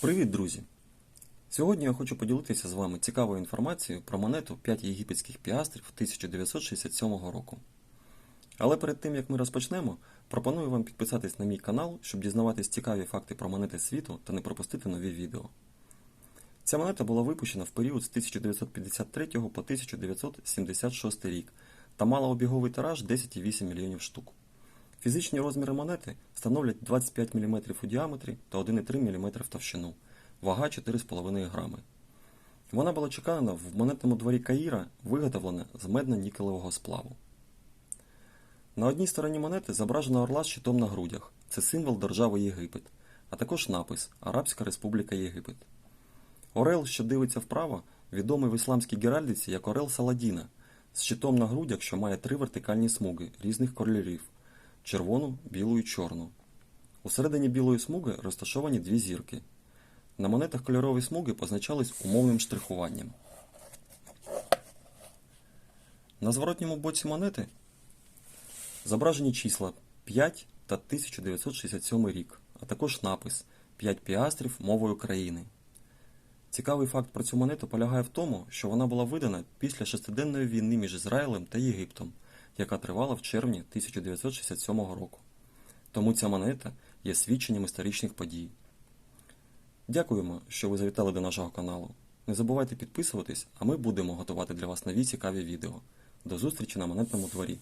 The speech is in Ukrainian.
Привіт, друзі! Сьогодні я хочу поділитися з вами цікавою інформацією про монету 5 єгипетських піастрів 1967 року. Але перед тим як ми розпочнемо, пропоную вам підписатись на мій канал, щоб дізнаватись цікаві факти про монети світу та не пропустити нові відео. Ця монета була випущена в період з 1953 по 1976 рік та мала обіговий тираж 10,8 мільйонів штук. Фізичні розміри монети становлять 25 мм у діаметрі та 1,3 мм в товщину, вага 4,5 грами. Вона була чекана в монетному дворі Каїра, виготовлена з медно-нікелевого сплаву. На одній стороні монети зображено орла з щитом на грудях. Це символ держави Єгипет, а також напис Арабська Республіка Єгипет. Орел, що дивиться вправо, відомий в ісламській геральдиці як Орел Саладіна, з щитом на грудях, що має три вертикальні смуги різних кольорів червону, білу і чорну. Усередині білої смуги розташовані дві зірки. На монетах кольорові смуги позначались умовним штрихуванням. На зворотньому боці монети зображені числа 5 та 1967 рік, а також напис 5 піастрів мовою країни. Цікавий факт про цю монету полягає в тому, що вона була видана після шестиденної війни між Ізраїлем та Єгиптом, яка тривала в червні 1967 року. Тому ця монета є свідченням історичних подій. Дякуємо, що ви завітали до нашого каналу. Не забувайте підписуватись, а ми будемо готувати для вас нові цікаві відео. До зустрічі на монетному дворі.